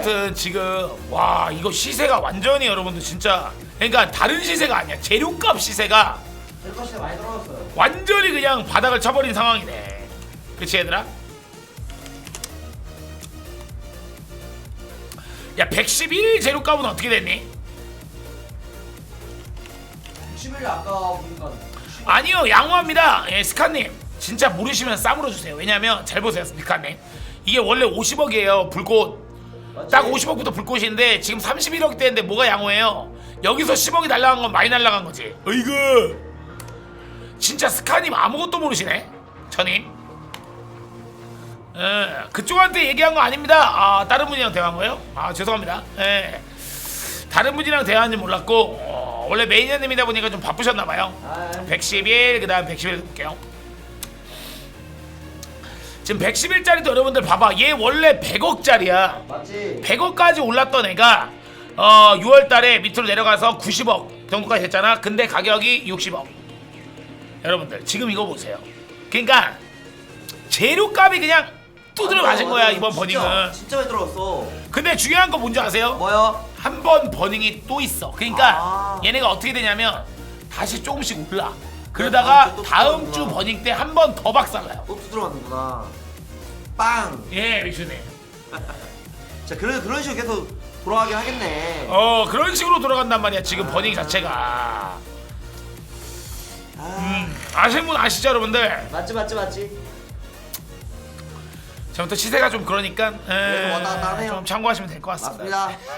아무튼 지금 와 이거 시세가 완전히 여러분들 진짜 그러니까 다른 시세가 아니야 재료값 시세가 시대 많이 떨어졌어요. 완전히 그냥 바닥을 쳐버린 상황이네 그치 얘들아? 야111 재료값은 어떻게 됐니? 60일 아까 보니까 아니요 양호합니다 예 스카님 진짜 모르시면 싸물어 주세요 왜냐면 잘 보세요 스카님 이게 원래 50억이에요 불꽃? 딱 50억부터 불꽃인데 지금 31억 대인데 뭐가 양호해요? 여기서 10억이 날라간 건 많이 날라간 거지. 어이구! 진짜 스카님 아무것도 모르시네? 저님 예, 그쪽한테 얘기한 거 아닙니다. 아 다른 분이랑 대화한 거예요? 아 죄송합니다. 예. 다른 분이랑 대화한 줄 몰랐고 어, 원래 매니저님이다 보니까 좀 바쁘셨나 봐요. 아, 111 그다음 111 볼게요. 지금 111짜리도 여러분들 봐봐. 얘 원래 100억짜리야. 맞지? 100억까지 올랐던 애가 어 6월달에 밑으로 내려가서 90억 정도까지 됐잖아. 근데 가격이 60억. 여러분들 지금 이거 보세요. 그러니까 재료값이 그냥 두드려 맞은 거야 이번 버닝은. 진짜, 진짜 많이 떨어졌어. 근데 중요한 거 뭔지 아세요? 뭐야? 한 번 버닝이 또 있어. 그러니까 아. 얘네가 어떻게 되냐면 다시 조금씩 올라. 그러다가 다음 주. 버닝 때 한 번 더 박살나요. 또 두드려 맞는구나. 빵. 예, 미슈네. 자, 그런 그런 식으로 계속 돌아가긴 하겠네. 어 그런 식으로 돌아간단 말이야. 지금 아. 버닝 자체가. 아, 음, 아시는 분 아시죠, 여러분들? 맞지 맞지 맞지. 지금부터 시세가 좀 그러니까 에, 왔다 갔다 하네요. 좀 참고하시면 될 것 같습니다. 맞습니다.